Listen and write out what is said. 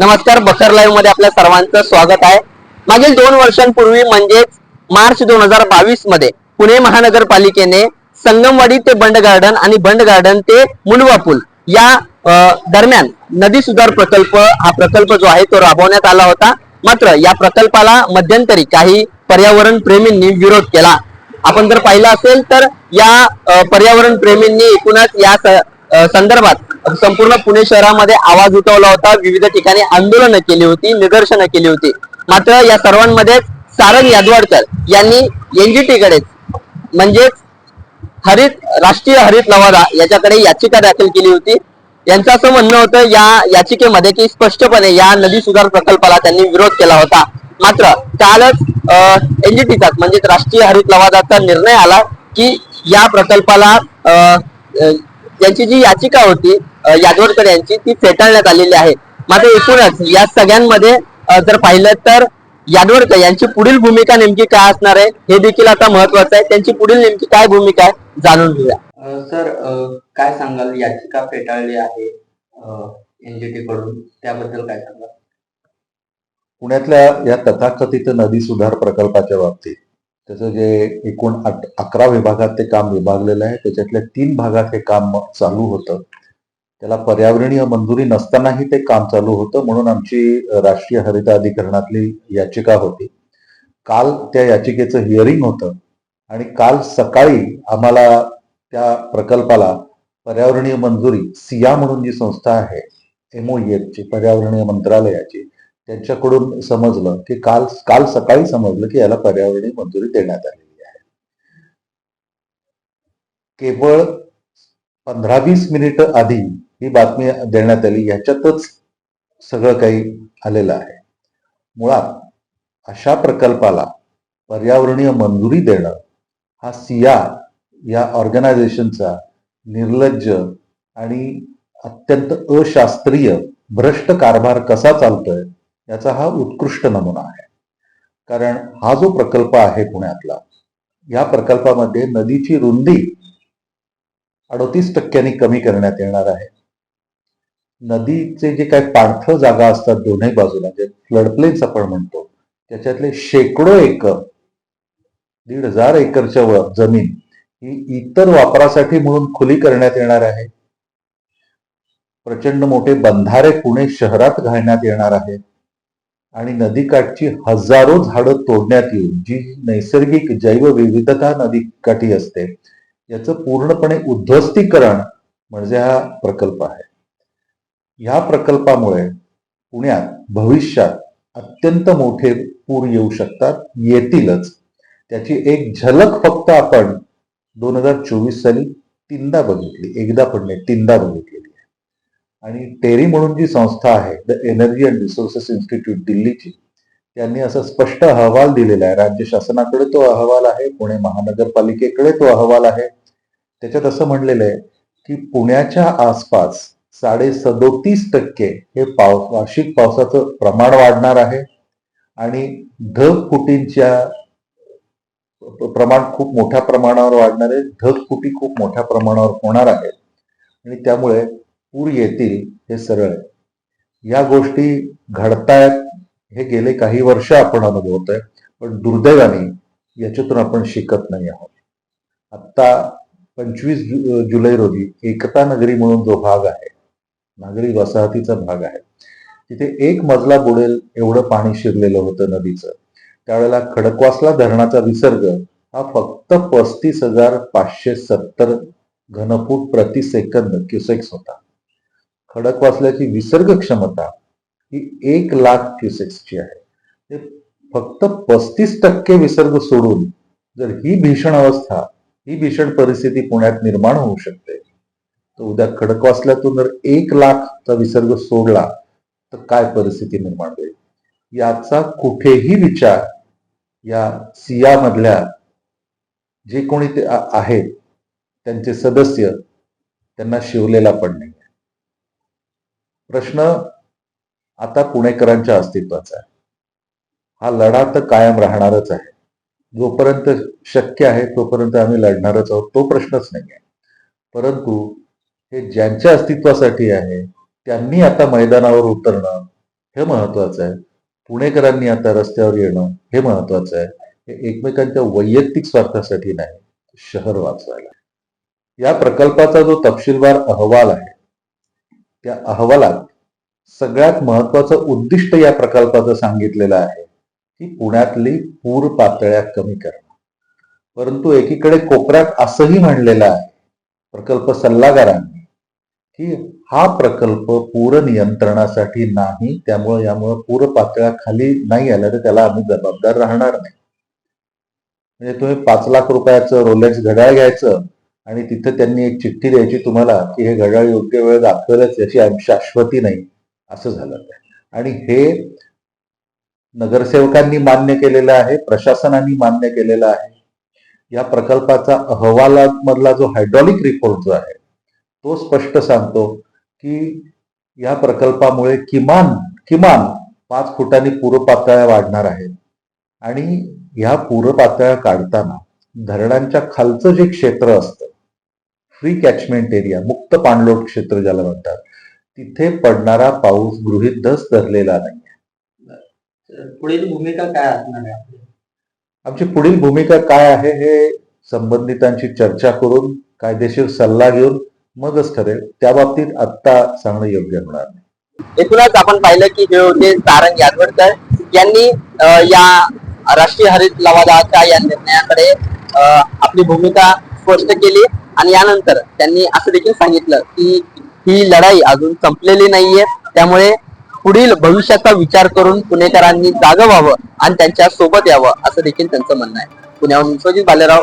नमस्कार बखर लाईव्हमध्ये आपल्या सर्वांचं स्वागत आहे. मागील दोन वर्षांपूर्वी म्हणजेच मार्च दोन हजार बावीसमध्ये पुणे महानगरपालिकेने संगमवाडी ते बंड गार्डन आणि बंड गार्डन ते मुंडवा पूल या दरम्यान नदी सुधार प्रकल्प हा प्रकल्प जो आहे तो राबवण्यात आला होता. मात्र या प्रकल्पाला मध्यंतरी काही पर्यावरण प्रेमींनी विरोध केला. आपण जर पाहिलं असेल तर या पर्यावरण प्रेमींनी एकूणच या संदर्भात संपूर्ण पुणे शहरामध्ये आवाज उठवला होता. विविध ठिकाणी आंदोलनं केली होती निदर्शनं केली होती. मात्र या सर्वांमध्ये सारंग यादवाडकर यांनी एनजीटीकडेच म्हणजेच हरित राष्ट्रीय हरित लवादा याच्याकडे याचिका दाखल केली होती. यांचं असं म्हणणं होतं या याचिकेमध्ये की स्पष्टपणे या नदी सुधार प्रकल्पाला त्यांनी विरोध केला होता. मात्र कालच एनजीटीचा म्हणजेच राष्ट्रीय हरित लवादाचा निर्णय आला की या प्रकल्पाला अ, यांची जी याचिका होती यादवडकर यांची ती फेटाळण्यात आलेली आहे. मात्र एकूणच या सगळ्यांमध्ये जर पाहिलं तर यादवडकर यांची पुढील भूमिका नेमकी काय असणार आहे हे देखील आता महत्वाचं आहे. त्यांची पुढील नेमकी काय भूमिका आहे जाणून घेऊया. सर काय सांगाल? याचिका फेटाळली आहे एनजीटी कडून त्याबद्दल काय सांगाल? पुण्यातल्या या तथाकथित नदी सुधार प्रकल्पाच्या बाबतीत त्याचं जे एकूण अकरा विभागात ते काम विभागलेलं आहे त्याच्यातल्या तीन भागात हे काम चालू होतं. त्याला पर्यावरणीय मंजुरी नसतानाही ते काम चालू होतं म्हणून आमची राष्ट्रीय हरित अधिकरणातली याचिका होती. काल त्या याचिकेचं हिअरिंग होतं आणि काल सकाळी आम्हाला त्या प्रकल्पाला पर्यावरणीय मंजुरी सिया म्हणून जी संस्था आहे एमओएफची पर्यावरणीय मंत्रालयाची त्यांच्याकडून समजलं की काल काल सकाळी समजलं की याला पर्यावरणीय मंजुरी देण्यात आलेली आहे. केवळ पंधरा वीस मिनिट आधी ही बातमी देण्यात आली. ह्याच्यातच सगळं काही आलेलं आहे. मुळात अशा प्रकल्पाला पर्यावरणीय मंजुरी देणं हा सिया या ऑर्गनायझेशनचा निर्लज्ज आणि अत्यंत अशास्त्रीय भ्रष्ट कारभार कसा चालतोय याचा हा उत्कृष्ट नमुना आहे. कारण हा जो प्रकल्प आहे पुण्यातला या प्रकल्पामध्ये नदीची रुंदी अडोतीस टक्क्यांनी कमी करण्यात येणार आहे. नदीचे जे काही पाणथळ जागा असतात दोन्ही बाजूला जे फ्लड प्लेन्स आपण म्हणतो त्याच्यातले शेकडो एकर दीड हजार एकरच्या वर जमीन ही इतर वापरासाठी म्हणून खुली करण्यात येणार आहे. प्रचंड मोठे बंधारे पुणे शहरात घालण्यात येणार आहेत. आणि नदीकाठची हजारो झाडं तोडण्यात येऊन जी नैसर्गिक जैवविविधता नदीकाठी असते याचं पूर्णपणे उद्ध्वस्तीकरण म्हणजे हा प्रकल्प आहे. ह्या प्रकल्पामुळे पुण्यात भविष्यात अत्यंत मोठे पूर येऊ शकतात येतीलच. त्याची एक झलक फक्त आपण दोन हजार चोवीस साली तीनदा बघितली एकदा पण नाही तीनदा बघितलेली आहे. आणि टेरी म्हणून जी संस्था आहे the energy and resources institute दिल्लीची त्यांनी असा स्पष्ट अहवाल दिलेला आहे. राज्य शासनाकडे तो अहवाल आहे पुणे महानगरपालिकेकडे तो अहवाल आहे. त्याच्यात असं म्हणलेलं आहे की पुण्याच्या आसपास साडे सदोतीस टक्के हे पाव वार्षिक पावसाचं प्रमाण वाढणार आहे. आणि ढगफुटींच्या प्रमाण खूप मोठ्या प्रमाणावर वाढणार आहे. ढगफुटी खूप मोठ्या प्रमाणावर होणार आहे. आणि त्यामुळे पूर येतील हे सरळ आहे. या गोष्टी घडतायत हे गेले काही वर्ष आपण अनुभवतोय पण दुर्दैवाने याच्यातून आपण शिकत नाही आहोत. आत्ता पंचवीस जु जुलै रोजी एकता नगरी म्हणून जो भाग आहे नागरी वसाहतीचा भाग आहे. तिथे एक मजला बुडेल एवढं पाणी शिरलेलं होतं नदीचं. त्यावेळेला खडकवासला धरणाचा विसर्ग हा फक्त पस्तीस हजार पाचशे सत्तर घनफूट प्रति सेकंद क्युसेक्स होता. खडकवासल्याची विसर्ग क्षमता ही एक लाख क्युसेक्सची आहे. ते फक्त पस्तीस टक्के विसर्ग सोडून जर ही भीषण अवस्था ही भीषण परिस्थिती पुण्यात निर्माण होऊ शकते तर उद्या खडकवासल्यातून जर एक लाखचा विसर्ग सोडला तर काय परिस्थिती निर्माण होईल? याचा कुठेही विचार या सियामधल्या जे कोणी ते आहेत त्यांचे सदस्य त्यांना शिवलेला पण नाही. प्रश्न आता पुणेकरांच्या अस्तित्वाचा आहे. हा लढा तर कायम राहणारच आहे. जोपर्यंत शक्य आहे तोपर्यंत आम्ही लढणारच आहोत तो प्रश्नच नाही आहे परंतु हे ज्यांच्या अस्तित्वासाठी आहे त्यांनी आता मैदानावर उतरणं हे महत्वाचं आहे. पुणेकरांनी आता रस्त्यावर येणं हे महत्वाचं आहे. हे एकमेकांच्या वैयक्तिक स्वार्थासाठी नाही शहर वाचवायला. या प्रकल्पाचा जो तपशीलवार अहवाल आहे त्या अहवालात सगळ्यात महत्वाचं उद्दिष्ट या प्रकल्पाचं सांगितलेलं आहे की पुण्यातली पूर पातळ्या कमी करणं. परंतु एकीकडे कोपऱ्यात असंही म्हणलेलं आहे प्रकल्प सल्लागारांनी की हा प्रकल्प पूर नियंत्रणासाठी नाही त्यामुळे यामुळे पूर पातळ्या खाली नाही आल्या तर त्याला आम्ही जबाबदार राहणार नाही. म्हणजे तुम्ही पाच लाख रुपयाचं रोलेक्स घड्याळ घ्यायचं आणि तिथं त्यांनी एक चिठ्ठी द्यायची तुम्हाला की हे घड्याळ योग्य वेळ दाखवेलच याची शाश्वती नाही असं झालं. आणि हे नगरसेवकांनी मान्य केलेलं आहे प्रशासनाने मान्य केलेलं आहे. या प्रकल्पाचा अहवालामधला जो हायड्रॉलिक रिपोर्ट जो आहे तो स्पष्ट सांगतो की या प्रकल्पामुळे किमान किमान पाच फुटांनी पूरपातळ्या वाढणार आहेत आणि ह्या पूरपातळ्या काढताना धरणांच्या खालचं जे क्षेत्र असतं फ्री कॅचमेंट एरिया मुक्त पाणलोट क्षेत्र ज्याला म्हणतात तिथे पडणारा पाऊस गृहीत धस धरलेला नाही पुढील भूमिका काय असणार आहे? आमची पुढील भूमिका काय आहे हे संबंधितांची चर्चा करून कायदेशीर सल्ला घेऊन मगच ठरेल. त्या बाबतीत आत्ता सांगणं योग्य होणार नाही. एकूणच आपण पाहिलं की हे होते सारंग यादवडकर यांनी या राष्ट्रीय हरित लवादाच्या या निर्णयाकडे आपली भूमिका स्पष्ट केली आणि यानंतर त्यांनी असं देखील सांगितलं की ही लढाई अजून संपलेली नाहीये. त्यामुळे पुढील भविष्याचा विचार करून पुणेकरांनी जागं व्हावं आणि त्यांच्यासोबत यावं असं देखील त्यांचं म्हणणं आहे. पुण्याहून विश्वजित बालेराव